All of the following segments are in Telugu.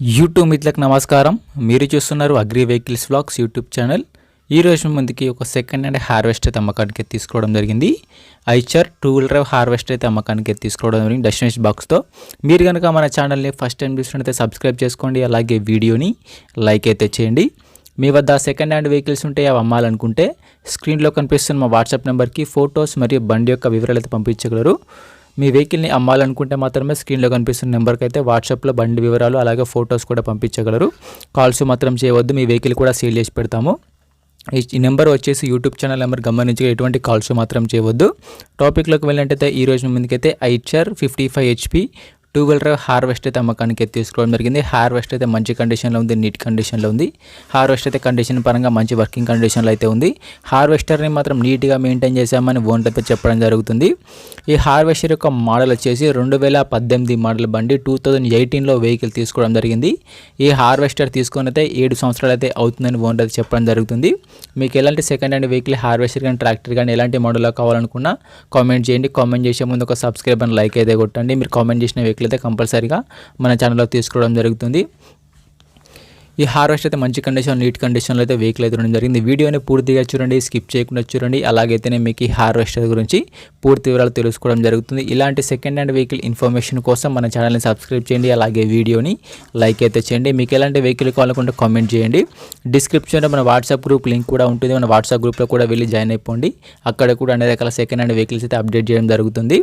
యూట్యూబ్ మిత్రులకు నమస్కారం. మీరు చూస్తున్నారు agri vehicles vlogs YouTube channel ఈ రోజు ముందుకి ఒక సెకండ్ హ్యాండ్ హార్వెస్ట్ అయితే అమ్మకానికి తీసుకోవడం జరిగింది. Eicher two wheeler drive harvest అయితే అమ్మకానికి తీసుకోవడం జరిగింది డెస్టినేషన్ బాక్స్తో మీరు కనుక మన ఛానల్ని ఫస్ట్ టైం చూసినట్టయితే సబ్స్క్రైబ్ చేసుకోండి. అలాగే వీడియోని లైక్ అయితే చేయండి. మీ వద్ద సెకండ్ హ్యాండ్ వెహికల్స్ ఉంటే అవి అమ్మాలనుకుంటే స్క్రీన్లో కనిపిస్తున్న మా వాట్సాప్ నెంబర్కి ఫొటోస్ మరియు బండి యొక్క వివరాలు అయితే పంపించగలరు. మీ వెహికల్ని అమ్మాలనుకుంటే మాత్రమే స్క్రీన్లో కనిపిస్తున్న నెంబర్కి అయితే వాట్సాప్లో బండి వివరాలు అలాగే ఫొటోస్ కూడా పంపించగలరు. కాల్స్ మాత్రం చేయవద్దు మీ వెహికల్ కూడా సేల్ చేసి పెడతాము. ఈ నెంబర్ వచ్చేసి యూట్యూబ్ ఛానల్ నెంబర్ గమనించి ఎటువంటి కాల్స్ మాత్రం చేయవద్దు. టాపిక్లోకి వెళ్ళినట్టయితే ఈ రోజు ముందుకైతే Eicher fifty five HP two wheeler harvest అయితే అమ్మకానికి తీసుకోవడం జరిగింది. హార్వెస్ట్ అయితే మంచి కండిషన్లో ఉంది నీట్ కండిషన్లో ఉంది. హార్వెస్ట్ అయితే కండిషన్ పరంగా మంచి వర్కింగ్ కండిషన్లో అయితే ఉంది. హార్వెస్టర్ని మాత్రం నీట్గా మెయింటైన్ చేశామని ఓనర్ అయితే చెప్పడం జరుగుతుంది. ఈ హార్వెస్టర్ యొక్క మోడల్ వచ్చేసి రెండు వేల పద్దెనిమిది మోడల్ బండి టూ థౌజండ్ ఎయిటీన్లో వెహికల్ తీసుకోవడం జరిగింది. ఈ హార్వెస్టర్ తీసుకొని అయితే ఏడు సంవత్సరాలు అయితే అవుతుందని ఓనర్ అయితే చెప్పడం జరుగుతుంది. మీకు ఎలాంటి సెకండ్ హ్యాండ్ వెహికల్ హార్వెస్టర్ కానీ ట్రాక్టర్ కానీ ఎలాంటి మోడల్లో కావాలనుకున్నా కామెంట్ చేయండి. కామెంట్ చేసే ముందు ఒక సబ్స్క్రైబ్ అని లైక్ అయితే కొట్టండి. మీరు కామెంట్ చేసిన వెహికల్ అయితే కంపల్సరీగా మన ఛానల్లో తీసుకోవడం జరుగుతుంది. ఈ హార్వెస్ట్ అయితే మంచి కండిషన్ నీట్ కండిషన్లో అయితే వెహికల్ అయితే ఉండడం జరిగింది. వీడియోని పూర్తిగా చూడండి స్కిప్ చేయకుండా చూడండి. అలాగైతేనే మీకు ఈ హార్వెస్టర్ గురించి పూర్తి వివరాలు తెలుసుకోవడం జరుగుతుంది. ఇలాంటి సెకండ్ హ్యాండ్ వెహికల్ ఇన్ఫర్మేషన్ కోసం మన ఛానల్ని సబ్స్క్రైబ్ చేయండి. అలాగే వీడియోని లైక్ అయితే చేయండి. మీకు ఎలాంటి వెహికల్ కావాలనుకుంటే కామెంట్ చేయండి. డిస్క్రిప్షన్లో మన వాట్సాప్ గ్రూప్ లింక్ కూడా ఉంటుంది. మన వాట్సాప్ గ్రూప్లో కూడా వెళ్ళి జాయిన్ అయిపోండి. అక్కడ కూడా అన్ని రకాల సెకండ్ హ్యాండ్ వెహికల్స్ అయితే అప్డేట్ చేయడం జరుగుతుంది.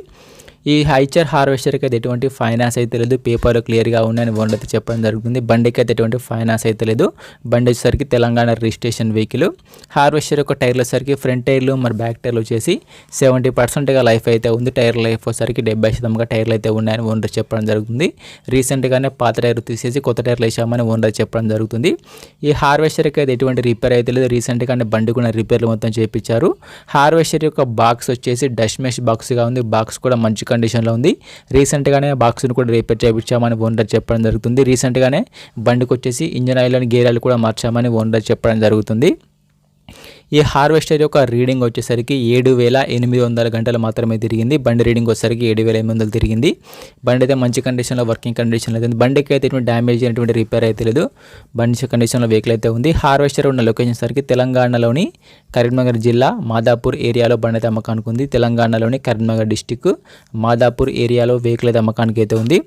ఈ హైచర్ హార్వెస్టర్కి అయితే ఎటువంటి ఫైనాన్స్ అయితే లేదు. పేపర్ క్లియర్గా ఉన్నాయని ఓనర్ అయితే చెప్పడం జరుగుతుంది. బండికి అయితే ఎటువంటి ఫైనాన్స్ అయితే లేదు. బండి వచ్చేసరికి తెలంగాణ రిజిస్ట్రేషన్ వెహికల్. హార్వెస్టర్ యొక్క టైర్లు వచ్చేసరికి ఫ్రంట్ టైర్లు మరి బ్యాక్ టైర్లు వచ్చేసి సెవెంటీ పర్సెంట్గా లైఫ్ అయితే ఉంది. టైర్ లైఫ్ వచ్చేసరికి డెబ్బై శాతంగా టైర్లు అయితే ఉన్నాయని ఓనర్ చెప్పడం జరుగుతుంది. రీసెంట్గానే పాత టైర్ తీసేసి కొత్త టైర్లు వేసామని ఓనర్ చెప్పడం జరుగుతుంది. ఈ హార్వెస్టర్కి అయితే ఎటువంటి రిపేర్ అయితే లేదు. రీసెంట్గానే బండి కూడా రిపేర్లు మొత్తం చేయించారు హార్వెస్టర్ యొక్క బాక్స్ వచ్చేసి డస్ట్ మెష్ బాక్స్గా ఉంది. బాక్స్ కూడా మంచిగా కండిషన్లో ఉంది. రీసెంట్గానే బాక్స్ని కూడా రిపేర్ చేయించామని ఓనర్ చెప్పడం జరుగుతుంది. రీసెంట్గానే బండికి వచ్చేసి ఇంజన్ ఆయిల్ అని గేర్ ఆయిల్ కూడా మార్చామని ఓనర్ చెప్పడం జరుగుతుంది. ఈ హార్వెస్టర్ యొక్క రీడింగ్ వచ్చేసరికి ఏడు వేల ఎనిమిది వందల గంటలు మాత్రమే తిరిగింది. బండి రీడింగ్ వచ్చేసరికి ఏడు వేల ఎనిమిది వందలు తిరిగింది. బండి అయితే మంచి కండిషన్లో వర్కింగ్ కండిషన్లో అయితే బండికి అయితే ఎటువంటి డ్యామేజ్ అయినటువంటి రిపేర్ అయితే లేదు. బండి కండిషన్లో వెహికల్ అయితే ఉంది. హార్వెస్టర్ ఉన్న లొకేషన్ సరికి తెలంగాణలోని కరీంనగర్ జిల్లా మాదాపూర్ ఏరియాలో బండి అయితే అమ్మకానికి ఉంది. తెలంగాణలోని కరీంనగర్ డిస్టిక్ మాదాపూర్ ఏరియాలో వెహికల్ అయితే అమ్మకానికి అయితే ఉంది.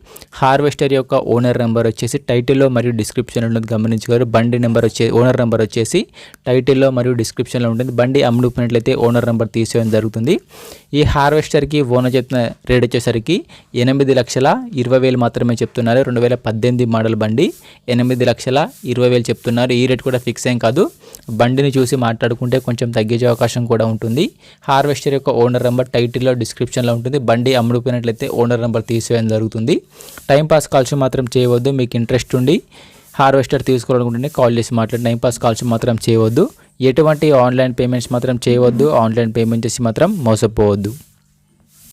హార్వెస్టర్ యొక్క ఓనర్ నెంబర్ వచ్చేసి టైటిల్లో మరియు డిస్క్రిప్షన్ ఉన్నది గమనించగలరు బండి నెంబర్ వచ్చే ఓనర్ నెంబర్ వచ్చేసి టైటిల్లో మరియు డిస్క్రిప్షన్ డిస్క్రిప్షన్లో ఉంటుంది. బండి అమ్ముడుపోయినట్లయితే ఓనర్ నెంబర్ తీసేయడం జరుగుతుంది. ఈ హార్వెస్టర్కి ఓనర్ చెప్తున్న రేట్ వచ్చేసరికి ఎనిమిది లక్షల ఇరవై వేలు మాత్రమే చెప్తున్నారు. రెండు వేల పద్దెనిమిది మోడల్ బండి ఎనిమిది లక్షల ఇరవై వేలు చెప్తున్నారు. ఈ రేట్ కూడా ఫిక్స్ ఏం కాదు. బండిని చూసి మాట్లాడుకుంటే కొంచెం తగ్గించే అవకాశం కూడా ఉంటుంది. హార్వెస్టర్ యొక్క ఓనర్ నెంబర్ టైటిల్లో డిస్క్రిప్షన్లో ఉంటుంది. బండి అమ్ముడుపోయినట్లయితే ఓనర్ నెంబర్ తీసేయడం జరుగుతుంది. టైంపాస్ కాల్స్ మాత్రం చేయవద్దు. మీకు ఇంట్రెస్ట్ ఉండి హార్వెస్టర్ తీసుకోవాలనుకుంటే కాల్ చేసి మాట్లాడి టైంపాస్ కాల్స్ మాత్రం చేయవద్దు. ఎటువంటి ఆన్లైన్ పేమెంట్స్ మాత్రం చేయవద్దు. ఆన్లైన్ పేమెంట్ చేసి మాత్రం మోసపోవద్దు.